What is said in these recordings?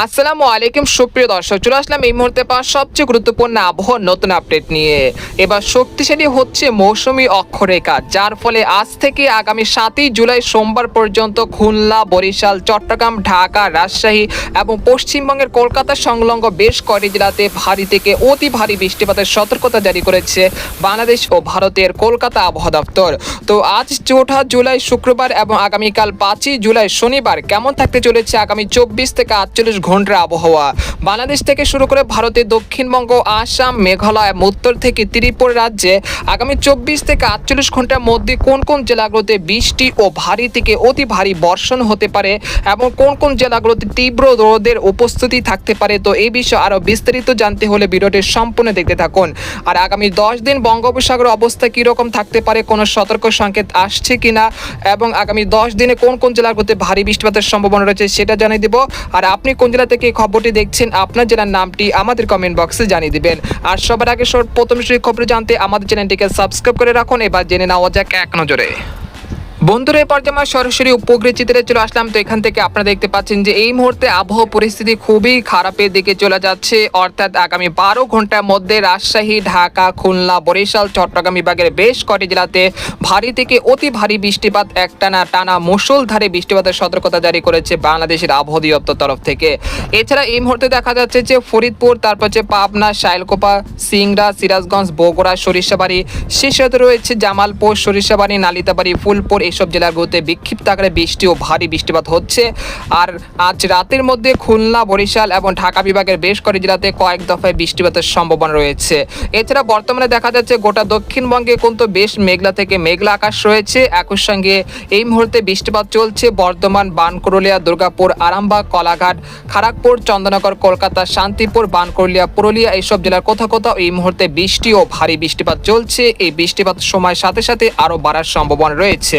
আসসালামু আলাইকুম, সুপ্রিয় দর্শক, চলে আসলাম এই মুহূর্তে পাওয়া সবচেয়ে গুরুত্বপূর্ণ আবহাওয়ার নতুন আপডেট নিয়ে। এবার শক্তিশালী হচ্ছে মৌসুমী অক্ষরেখা, যার ফলে আজ থেকে আগামী সাতই জুলাই সোমবার পর্যন্ত খুলনা, বরিশাল, চট্টগ্রাম, ঢাকা, রাজশাহী এবং পশ্চিমবঙ্গের কলকাতা সংলগ্ন বেশ কয়েকটি জেলাতে ভারী থেকে অতি ভারী বৃষ্টিপাতের সতর্কতা জারি করেছে বাংলাদেশ ও ভারতের কলকাতা আবহাওয়া দপ্তর। তো আজ চৌঠা জুলাই শুক্রবার এবং আগামীকাল পাঁচই জুলাই শনিবার কেমন থাকতে চলেছে আগামী চব্বিশ থেকে আটচল্লিশ ঘণ্টার আবহাওয়া। বাংলাদেশ থেকে শুরু করে ভারতের দক্ষিণবঙ্গ, আসাম, মেঘালয়, উত্তর থেকে ত্রিপুরা রাজ্যে আগামী চব্বিশ থেকে আটচল্লিশ ঘণ্টার মধ্যে কোন কোন জেলাগুলোতে বৃষ্টি ও ভারী থেকে অতি ভারী বর্ষণ হতে পারে এবং কোন কোন জেলাগুলোতে তীব্র রোদের উপস্থিতি থাকতে পারে তো এই বিষয়ে আরও বিস্তারিত জানতে হলে ভিডিওটি সম্পূর্ণ দেখতে থাকুন। আর আগামী দশ দিন বঙ্গোপসাগর অবস্থা কীরকম থাকতে পারে কোনো সতর্ক সংকেত আসছে কিনা এবং আগামী দশ দিনে কোন কোন জেলাগুলোতে ভারী বৃষ্টিপাতের সম্ভাবনা রয়েছে সেটা জানিয়ে দিব। আর আপনি কোন জেলা থেকে খবরটি দেখছেন আপনার জেলার নামটি আমাদের কমেন্ট বক্সে জানিয়ে দিবেন। আর সবার আগে সব প্রথম সেই খবর জানতে আমাদের চ্যানেলটিকে সাবস্ক্রাইব করে রাখুন। এবার জেনে নেওয়া যাক এক নজরে। বন্ধুরা এই পর্যায়ে আমরা সরাসরি উপগ্রহ চিত্রে চলে আসলাম, তো এখান থেকে আপনারা দেখতে পাচ্ছেন যে এই মুহূর্তে আবহাওয়া পরিস্থিতি খুবই খারাপের দিকে চলে যাচ্ছে। অর্থাৎ আগামী বারো ঘণ্টার মধ্যে রাজশাহী, ঢাকা, খুলনা, বরিশাল, চট্টগ্রাম বিভাগের বেশ কটি জেলাতে ভারী থেকে অতি ভারী বৃষ্টিপাত, একটানা টানা মুষলধারে বৃষ্টিপাতের সতর্কতা জারি করেছে বাংলাদেশের আবহাওয়া দপ্তর তরফ থেকে। এছাড়া এই মুহূর্তে দেখা যাচ্ছে যে ফরিদপুর, তারপর হচ্ছে পাবনা, শাইলকোপা, সিংড়া, সিরাজগঞ্জ, বগুড়া, সরিষাবাড়ি সাথে রয়েছে জামালপুর, সরিষাবাড়ি, নালিতাবাড়ি, ফুলপুর এইসব জেলাগুলোতে বিক্ষিপ্ত আকারে বৃষ্টি ও ভারী বৃষ্টিপাত হচ্ছে। আর আজ রাতের মধ্যে খুলনা, বরিশাল এবং ঢাকা বিভাগের বেশ কয়েক জেলাতে কয়েক দফায় বৃষ্টিপাতের সম্ভাবনা রয়েছে। এছাড়া বর্তমানে দেখা যাচ্ছে গোটা দক্ষিণবঙ্গে কিন্তু বেশ মেঘলা থেকে মেঘলা আকাশ রয়েছে। একই সঙ্গে এই মুহূর্তে বৃষ্টিপাত চলছে বর্ধমান বানকরলিয়া দুর্গাপুর, আরামবাগ, কলাঘাট খড়গপুর চন্দননগর কলকাতা, শান্তিপুর বানকরলিয়া পুরুলিয়া এইসব জেলার কোথাও কোথাও এই মুহূর্তে বৃষ্টি ও ভারী বৃষ্টিপাত চলছে। এই বৃষ্টিপাত সময়ের সাথে সাথে আরও বাড়ার সম্ভাবনা রয়েছে।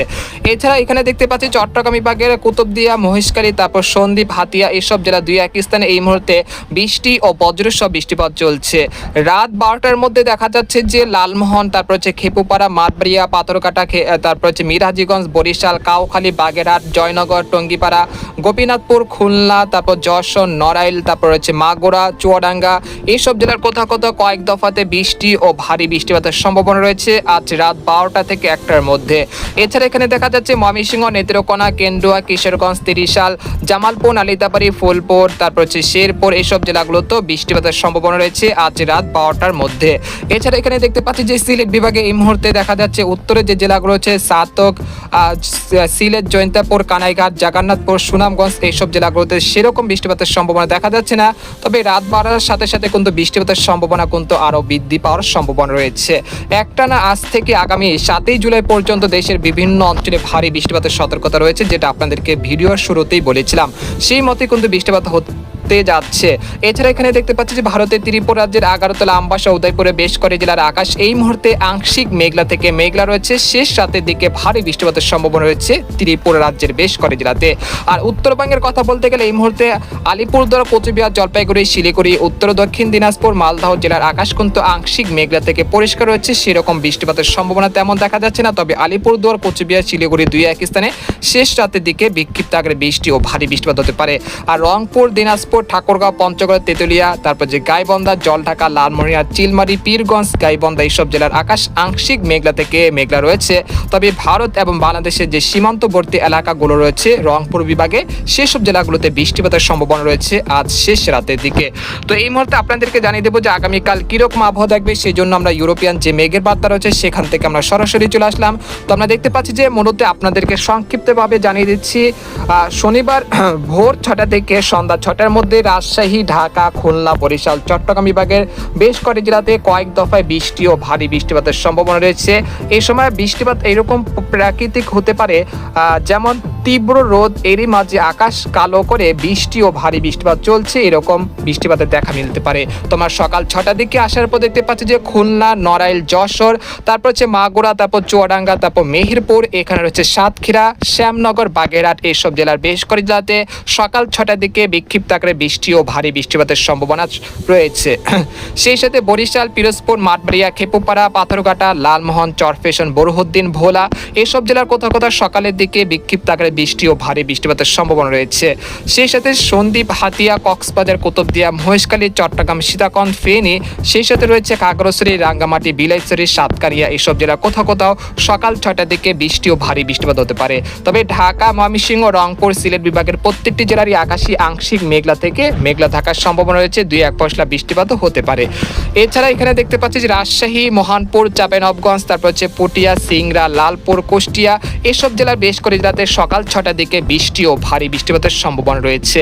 এছাড়া এখানে দেখতে পাচ্ছি চট্টগ্রাম বিভাগের কুতুবদিয়া, মহেশখালী, তারপর সন্দ্বীপ, হাতিয়া এইসব জেলা দুই এক স্থানে এই মুহূর্তে বৃষ্টি ও বজ্রসহ বৃষ্টিপাত চলছে। রাত বারোটার মধ্যে দেখা যাচ্ছে যে লালমোহন, তারপর হচ্ছে খেপুপাড়া, মাঠবাড়িয়া, পাথরকাটা তারপর হচ্ছে মিরাজিগঞ্জ, বরিশাল, কাউখালী, বাগেরহাট, জয়নগর, টঙ্গিপাড়া, গোপীনাথপুর, খুলনা, তারপর যশোর, নড়াইল, তারপর হচ্ছে মাগুরা, চুয়াডাঙ্গা এইসব জেলার কোথাও কোথাও কয়েক দফাতে বৃষ্টি ও ভারী বৃষ্টিপাতের সম্ভাবনা রয়েছে আজ রাত বারোটা থেকে একটার মধ্যে। এছাড়া এখানে দেখা যাচ্ছে ময়মনসিংহ নেত্রকোনা, কেন্দুয়া, কিশোরগঞ্জ, তিরিশাল, জামালপুর, নালিতাবাড়ি, ফুলপুর, তারপর হচ্ছে শেরপুর এইসব জেলাগুলোতেও বৃষ্টিপাতের সম্ভাবনা রয়েছে আজ রাত বারোটার মধ্যে। এছাড়া এখানে দেখতে পাচ্ছি যে সিলেট বিভাগে এই মুহূর্তে দেখা যাচ্ছে উত্তরে যে জেলাগুলো হচ্ছে সাতক সিলেট জয়ন্তাপুর কানাইঘাট, জাগান্নাথপুর, সুনামগঞ্জ, এইসব জেলাগুলোতে সেরকম বৃষ্টিপাতের সম্ভাবনা দেখা যাচ্ছে না। তবে রাত বাড়ার সাথে সাথে কিন্তু বৃষ্টিপাতের সম্ভাবনা কিন্তু আরও বৃদ্ধি পাওয়ার সম্ভাবনা রয়েছে। একটানা আজ থেকে আগামী সাতই জুলাই পর্যন্ত দেশের বিভিন্ন অঞ্চলে ভারী বৃষ্টিপাতের সতর্কতা রয়েছে যেটা আপনাদেরকে ভিডিওর শুরুতেই বলেছিলাম। সেই মতে কিন্তু বৃষ্টিপাত যাচ্ছে। এছাড়া এখানে দেখতে পাচ্ছি যে ভারতের ত্রিপুরা রাজ্যের আগারতলা আমবাসা উদয়পুরে বেশ করে জেলার আকাশ এই মুহূর্তে আংশিক মেঘলা থেকে মেঘলা রয়েছে। শেষ রাতের দিকে ভারী বৃষ্টিপাতের সম্ভাবনা রয়েছে ত্রিপুরা রাজ্যের বেশ করে জেলাতে। আর উত্তরবঙ্গের কথা বলতে গেলে এই মুহূর্তে আলিপুরদুয়ার, কোচবিহার, জলপাইগুড়ি, শিলিগুড়ি, উত্তর দক্ষিণ দিনাজপুর, মালদহ জেলার আকাশ কিন্তু আংশিক মেঘলা থেকে পরিষ্কার রয়েছে। সেরকম বৃষ্টিপাতের সম্ভাবনা তেমন দেখা যাচ্ছে না। তবে আলিপুরদুয়ার, কোচবিহার, শিলিগুড়ি দুই এক স্থানে শেষ রাতের দিকে বিক্ষিপ্ত আকারে বৃষ্টি ও ভারী বৃষ্টিপাত হতে পারে। আর রংপুর, দিনাজপুর ঠাকুরগাঁও, পঞ্চগড়, তেতুলিয়া, তারপর যে গাইবন্ধা, জলঢাকা, লালমনিয়া, চিলমারি, পীরগঞ্জ, গাইবন্ধা এইসব জেলার আকাশ আংশিক মেঘলা থেকে মেঘলা রয়েছে। তবে ভারত এবং বাংলাদেশের যে সীমান্তবর্তী এলাকাগুলো রয়েছে, রংপুর বিভাগে সেসব জেলাগুলোতে বৃষ্টিপাতের সম্ভাবনা রয়েছে আজ শেষ রাতের দিকে। তো এই মুহূর্তে আপনাদেরকে জানিয়ে দেবো যে আগামীকাল কীরকম আবহাওয়া থাকবে সেই জন্য আমরা ইউরোপিয়ান যে মেঘের বার্তা রয়েছে, সেখান থেকে আমরা সরাসরি চলে আসলাম। তো আমরা দেখতে পাচ্ছি যে মূলত আপনাদেরকে সংক্ষিপ্তভাবে জানিয়ে দিচ্ছি শনিবার ভোর ছটা থেকে সন্ধ্যা ছটার মধ্যে রাজশাহী, ঢাকা, খুলনা, বরিশাল, চট্টগ্রাম বিভাগের বেশ কয়েকটি জেলাতে কয়েক দফায় বৃষ্টি ও ভারী বৃষ্টিপাতের সম্ভাবনা রয়েছে। এই সময় বৃষ্টিপাত এরকম প্রাকৃতিক হতে পারে যেমন তীব্র রোদ, এরই মাঝে আকাশ কালো করে বৃষ্টি ও ভারী বৃষ্টিপাত চলছে, এরকম বৃষ্টিপাতের দেখা মিলতে পারে। তোমার সকাল ছটার দিকে আসার পর দেখতে পাচ্ছি যে খুলনা, নড়াইল, যশোর, তারপর হচ্ছে মাগুরা, তারপর চুয়াডাঙ্গা, তারপর মেহেরপুর, এখানে রয়েছে সাতক্ষীরা, শ্যামনগর, বাগেরহাট এইসব জেলার বেশ কয়েক জেলাতে সকাল ছটার দিকে বিক্ষিপ্ত আকারে বৃষ্টি ও ভারী বৃষ্টিপাতের সম্ভাবনা রয়েছে। সেই সাথে বরিশাল, পিরোজপুর, মাঠবাড়িয়া, খেপুপাড়া, পাথরঘাটা, লালমোহন, চরফেশন, বরহুদ্দিন, ভোলা এসব জেলার কোথাও কোথাও সকালের দিকে বিক্ষিপ্ত আকারে বৃষ্টি ও ভারী বৃষ্টিপাতের সম্ভাবনা রয়েছে। সেই সাথে সন্দ্বীপ, হাতিয়া, কক্সবাজার, কুতুবদিয়া, মহেশখালী, চট্টগ্রাম সীতাকন ফেনী, সেই সাথে রয়েছে কাগরসরি রাঙ্গামাটি, বিলাইছড়ি, সাতকারিয়া এসব জেলা কোথাও কোথাও সকাল ছয়টার দিকে বৃষ্টি ও ভারী বৃষ্টিপাত হতে পারে। তবে ঢাকা, ময়মনসিংহ, রংপুর, সিলেট বিভাগের প্রত্যেকটি জেলারই আকাশী, আংশিক মেঘলা থেকে মেঘলা থাকার সম্ভাবনা রয়েছে। দুই এক পশলা বৃষ্টিপাতও হতে পারে। এছাড়া এখানে দেখতে পাচ্ছি যে রাজশাহী, মহানপুর চাঁপাইনবগঞ্জ তারপর হচ্ছে পটিয়া, সিংড়া, লালপুর, কুষ্টিয়া এসব জেলার বেশ করে জেলাতে সকাল ছটার দিকে বৃষ্টি ও ভারী বৃষ্টিপাতের সম্ভাবনা রয়েছে।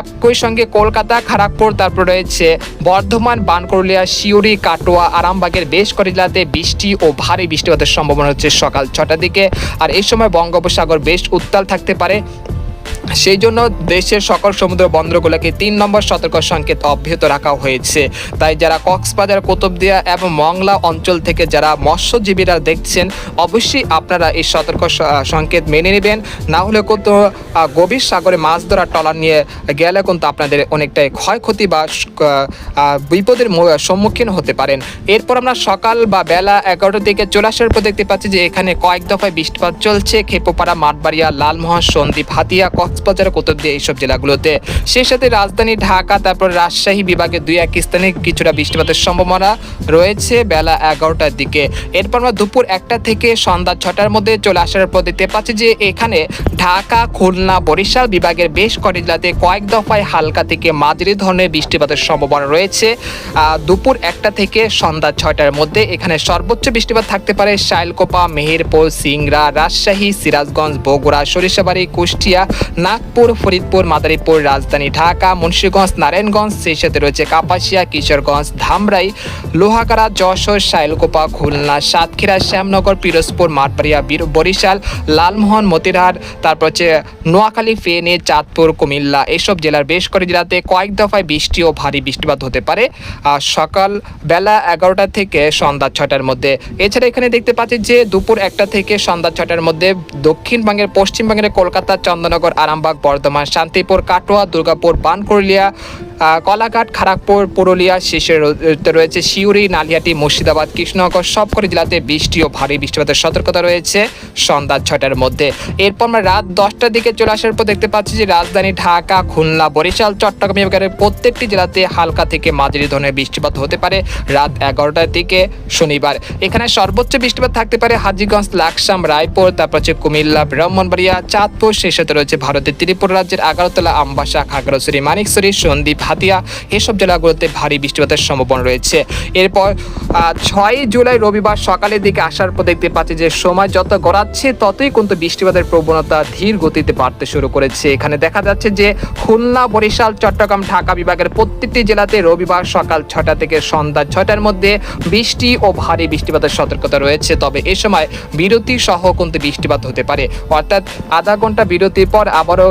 একই সঙ্গে কলকাতা খড়গপুর তারপর রয়েছে বর্ধমান বানকরলিয়া শিউরি কাটোয়া, আরামবাগের বেশ করে জেলাতে বৃষ্টি ও ভারী বৃষ্টিপাতের সম্ভাবনা হচ্ছে সকাল ছটার দিকে। আর এই সময় বঙ্গোপসাগর বেশ উত্তাল থাকতে পারে। সেই জন্য দেশের সকল সমুদ্র বন্দরগুলোকে তিন নম্বর সতর্ক সংকেত অব্যাহত রাখা হয়েছে। তাই যারা কক্সবাজার, কুতুবদিয়া এবং মংলা অঞ্চল থেকে যারা মৎস্যজীবীরা দেখছেন, অবশ্যই আপনারা এই সতর্ক সংকেত মেনে নেবেন। না হলে কিন্তু গভীর সাগরে মাছ ধরা টলার নিয়ে গেলে কিন্তু আপনাদের অনেকটাই ক্ষয়ক্ষতি বা বিপদের সম্মুখীন হতে পারেন। এরপর আমরা সকাল বা বেলা এগারোটার দিকে চলে আসার পর দেখতে পাচ্ছি যে এখানে কয়েক দফায় বৃষ্টিপাত চলছে। খেপোপাড়া, মাঠবাড়িয়া, লালমোহন, সন্দ্বীপ, হাতিয়া কক্সবাজার কুতুবদিয়া এইসব জেলাগুলোতে। সেই সাথে রাজধানী ঢাকা, তারপর রাজশাহী বিভাগে দুই এক স্থানে কিছুটা বৃষ্টিপাতের সম্ভাবনা রয়েছে বেলা এগারোটার দিকে। এরপর আমরা দুপুর একটা থেকে সন্ধ্যা ছটার মধ্যে চলে আসার পর দেখতে পাচ্ছি যে এখানে ঢাকা, খুলনা, বরিশাল বিভাগের বেশ কয়েক জেলাতে কয়েক দফায় হালকা থেকে মাঝারি ধরনের বৃষ্টিপাতের সম্ভাবনা রয়েছে। দুপুর একটা থেকে সন্ধ্যা ছয়টার মধ্যে এখানে সর্বোচ্চ বৃষ্টিপাত থাকতে পারে শাইলকোপা, মেহেরপুর, সিংড়া, রাজশাহী, সিরাজগঞ্জ, বগুড়া, সরিষাবাড়ি, কুষ্টিয়া নাগপুর, ফরিদপুর, মাদারীপুর, রাজধানী ঢাকা, মুন্সিগঞ্জ, নারায়ণগঞ্জ সেই সাথে রয়েছে কাপাসিয়া, কিশোরগঞ্জ, ধামরাই, লোহাগাড়া, যশোর, শাইলকোপা, খুলনা, সাতক্ষীরা, শ্যামনগর, পিরোজপুর, মাঠবাড়িয়া বীর- বরিশাল, লালমোহন, মতিরহাট, তারপর হচ্ছে নোয়াখালী, ফেনে, চাঁদপুর, কুমিল্লা। এসব জেলার বেশ করে জেলাতে কয়েক দফায় বৃষ্টি ও ভারী বৃষ্টিপাত হতে পারে। আর সকাল বেলা এগারোটা থেকে সন্ধ্যা ছটার মধ্যে। এছাড়া এখানে দেখতে পাচ্ছি যে দুপুর একটা থেকে সন্ধ্যা ছটার মধ্যে দক্ষিণবঙ্গের, পশ্চিমবঙ্গের কলকাতা চন্দননগর আরামবাগ বর্ধমান শান্তিপুর কাটোয়া দুর্গাপুর পানকুরলিয়া কলাঘাট খড়গপুর পুরুলিয়া শেষে রয়েছে সিউড়ি, নালিয়াটি, মুর্শিদাবাদ, কৃষ্ণনগর, সবকটি জেলাতে বৃষ্টি ও ভারী বৃষ্টিপাতের সতর্কতা রয়েছে সন্ধ্যা ছটার মধ্যে। এরপর আমরা রাত দশটার দিকে চলে আসার পর দেখতে পাচ্ছি যে রাজধানী ঢাকা, খুলনা, বরিশাল, চট্টগ্রাম বিভাগের প্রত্যেকটি জেলাতে হালকা থেকে মাঝারি ধরনের বৃষ্টিপাত হতে পারে রাত এগারোটার দিকে শনিবার। এখানে সর্বোচ্চ বৃষ্টিপাত থাকতে পারে হাজিগঞ্জ, লাকসাম, রায়পুর, তারপর হচ্ছে কুমিল্লা, ব্রাহ্মণবাড়িয়া, চাঁদপুর সেই সাথে রয়েছে ভারতের ত্রিপুরা রাজ্যের আগারতলা আমবাসা, খাগড়াছড়ি, মানিকছড়ি, সন্দ্বীপ হাতিয়া, এসব জেলাগুলোতে ভারী বৃষ্টিপাতের সম্ভাবনা রয়েছে। এরপর ছয় জুলাই রবিবার সকালের দিকে আসার পর দেখতে পাচ্ছি যে, সময় যত গড়াচ্ছে, ততই কিন্তু বৃষ্টিপাতের প্রবণতা ধীর গতিতে বাড়তে শুরু করেছে। এখানে দেখা যাচ্ছে যে, খুলনা, বরিশাল, চট্টগ্রাম, ঢাকা বিভাগের প্রত্যেকটি জেলাতে রবিবার সকাল ছটা থেকে সন্ধ্যা ছটার মধ্যে বৃষ্টি ও ভারী বৃষ্টিপাতের সতর্কতা রয়েছে। তবে এ সময় বিরতি সহ কিন্তু বৃষ্টিপাত হতে পারে। অর্থাৎ আধা ঘণ্টা বিরতির পর আবারও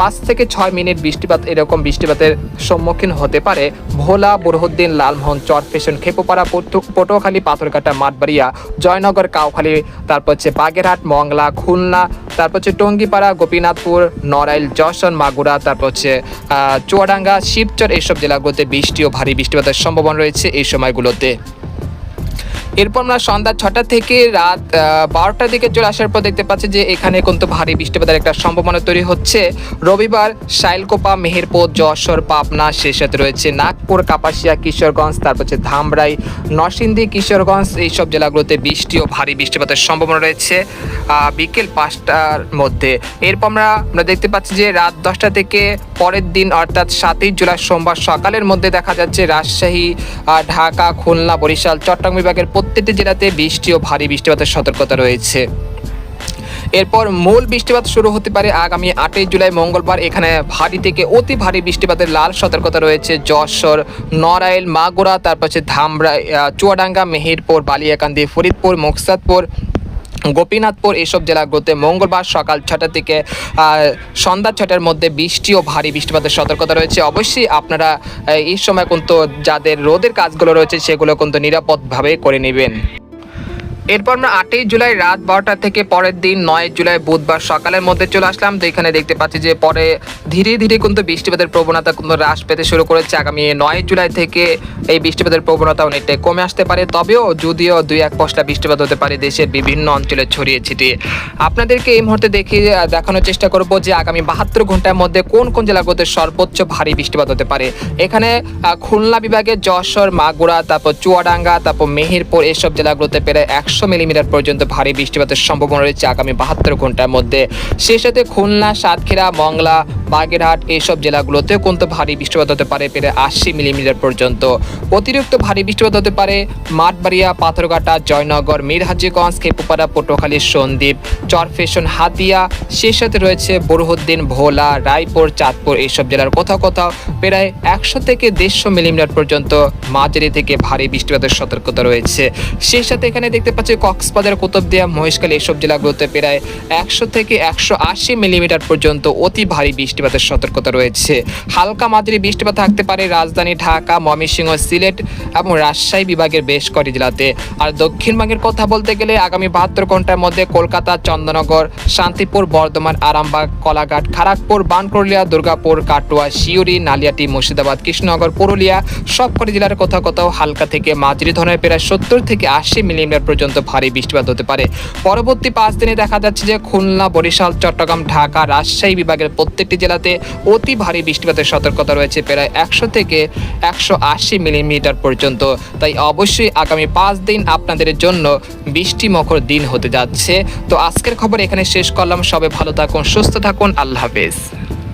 পাঁচ থেকে ছয় মিনিট বৃষ্টিপাত, এরকম বৃষ্টিপাতের সম্মুখীন হতে পারে। ভোলা, বুরহুদ্দিন, লালমোহন, চরফেশন, খেপুপাড়া খেপোপাড়া পটুয়াখালী, পাথরঘাটা, মাঠবাড়িয়া, জয়নগর, কাউখালী, তারপর হচ্ছে বাগেরহাট, মংলা, খুলনা, তারপর হচ্ছে টঙ্গিপাড়া, গোপীনাথপুর, নড়াইল, যশোর, মাগুরা, তারপর হচ্ছে চুয়াডাঙ্গা, শিবচর, এইসব জেলাগুলোতে বৃষ্টি ও ভারী বৃষ্টিপাতের সম্ভাবনা রয়েছে এই সময়গুলোতে। এরপর আমরা সন্ধ্যা ছটা থেকে রাত বারোটার দিকে চলে আসার পর দেখতে পাচ্ছি যে এখানে কিন্তু ভারী বৃষ্টিপাতের একটা সম্ভাবনা তৈরি হচ্ছে। রবিবার শাইলকোপা, মেহেরপুর, যশোর, পাবনা সেই সাথে রয়েছে, নাগপুর, কাপাসিয়া, কিশোরগঞ্জ, তারপর হচ্ছে ধামরাই, নরসিংদী, কিশোরগঞ্জ, এইসব জেলাগুলোতে বৃষ্টি ও ভারী বৃষ্টিপাতের সম্ভাবনা রয়েছে বিকেল পাঁচটার মধ্যে। এরপর আমরা আমরা দেখতে পাচ্ছি যে রাত দশটা থেকে পরের দিন, অর্থাৎ সাতই জুলাই সোমবার সকালের মধ্যে দেখা যাচ্ছে রাজশাহী ঢাকা, খুলনা, বরিশাল, চট্টগ্রাম বিভাগের প্রত্যেকটি জেলাতে বৃষ্টি ও ভারী বৃষ্টিপাতের সতর্কতা রয়েছে। এরপর মূল বৃষ্টিপাত শুরু হতে পারে আগামী আটই জুলাই মঙ্গলবার। এখানে ভারী থেকে অতি ভারী বৃষ্টিপাতের লাল সতর্কতা রয়েছে। যশোর, নড়াইল, মাগুরা, তারপর হচ্ছে ধামরা চুয়াডাঙ্গা, মেহেরপুর, বালিয়াকান্দি, ফরিদপুর, মুকসাদপুর গোপীনাথপুর এসব জেলাগুলোতে মঙ্গলবার সকাল ছটা থেকে সন্ধ্যা ছটার মধ্যে বৃষ্টি ও ভারী বৃষ্টিপাতের সতর্কতা রয়েছে। অবশ্যই আপনারা এই সময় কিন্তু যাদের রোদের কাজগুলো রয়েছে, সেগুলো কিন্তু নিরাপদভাবে করে নেবেন। এরপর আমরা আটই জুলাই রাত বারোটা থেকে পরের দিন নয় জুলাই বুধবার সকালের মধ্যে চলে আসলাম তো এখানে দেখতে পাচ্ছি যে পরে ধীরে ধীরে কিন্তু বৃষ্টিপাতের প্রবণতা কিন্তু হ্রাস পেতে শুরু করেছে। আগামী নয় জুলাই থেকে এই বৃষ্টিপাতের প্রবণতা অনেকটাই কমে আসতে পারে তবেও যদিও দুই এক পশলা বৃষ্টিপাত হতে পারে দেশের বিভিন্ন অঞ্চলে ছড়িয়ে ছিটিয়ে। আপনাদেরকে এই মুহূর্তে আহ, দেখানোর চেষ্টা করব যে আগামী বাহাত্তর ঘণ্টার মধ্যে কোন কোন জেলাগুলোতে সর্বোচ্চ ভারী বৃষ্টিপাত হতে পারে। এখানে খুলনা বিভাগে যশোর মাগুরা তারপর চুয়াডাঙ্গা তারপর মেহেরপুর এসব জেলাগুলোতে প্রায় একশো মিলিমিটার পর্যন্ত ভারী বৃষ্টিপাতের সম্ভাবনা রয়েছে আগামী বাহাত্তর ঘণ্টার মধ্যে। সেই সাথে খুলনা, সাতক্ষীরা, মংলা, বাগেরহাট এইসব জেলাগুলোতেও কিন্তু ভারী বৃষ্টিপাত হতে পারে প্রায় আশি মিলিমিটার পর্যন্ত। অতিরিক্ত ভারী বৃষ্টিপাত হতে পারে মাঠবাড়িয়া, পাথরঘাটা, জয়নগর, মিরহাজিগঞ্জ, খেপুপাড়া, পটুয়াখালী, সন্দ্বীপ, চরফেশন, হাতিয়া, সেই সাথে রয়েছে বরুহদ্দিন, ভোলা, রায়পুর, চাঁদপুর এইসব জেলার কোথাও কোথাও প্রায় একশো থেকে দেড়শো মিলিমিটার পর্যন্ত মাঝারি থেকে ভারী বৃষ্টিপাতের সতর্কতা রয়েছে। সেই সাথে এখানে দেখতে কক্সবাজার, কুতুবদিয়া, মহেশখালী এইসব জেলাগুলোতে প্রায় একশো থেকে একশো আশি মিলিমিটার পর্যন্ত অতি ভারী বৃষ্টিপাতের সতর্কতা রয়েছে। হালকা মাঝারি বৃষ্টিপাত থাকতে পারে রাজধানী, ঢাকা, ময়মনসিংহ, সিলেট এবং রাজশাহী বিভাগের বেশ কটি জেলাতে। আর দক্ষিণবঙ্গের কথা বলতে গেলে আগামী বাহাত্তর ঘণ্টার মধ্যে কলকাতা চন্দননগর শান্তিপুর, বর্ধমান, আরামবাগ, কলাঘাট খড়গপুর বানকরলিয়া দুর্গাপুর, কাটোয়া শিউরি নালিয়াটি, মুর্শিদাবাদ, কৃষ্ণনগর, পুরুলিয়া সবকটি জেলার কোথাও কোথাও হালকা থেকে মাঝারি ধরনের প্রায় সত্তর থেকে আশি মিলিমিটার পর্যন্ত ভারী বৃষ্টিপাত হতে পারে। পরবর্তী পাঁচ দিনে দেখা যাচ্ছে যে খুলনা, বরিশাল, চট্টগ্রাম, ঢাকা, রাজশাহী বিভাগের প্রত্যেকটি জেলাতে অতি ভারী বৃষ্টিপাতের সতর্কতা রয়েছে প্রায় একশো থেকে একশো আশি মিলিমিটার পর্যন্ত। তাই অবশ্যই আগামী পাঁচ দিন আপনাদের জন্য বৃষ্টিমুখর দিন হতে যাচ্ছে। তো আজকের খবর এখানে শেষ করলাম। সবাই ভালো থাকুন, সুস্থ থাকুন। আল্লাহ হাফেজ।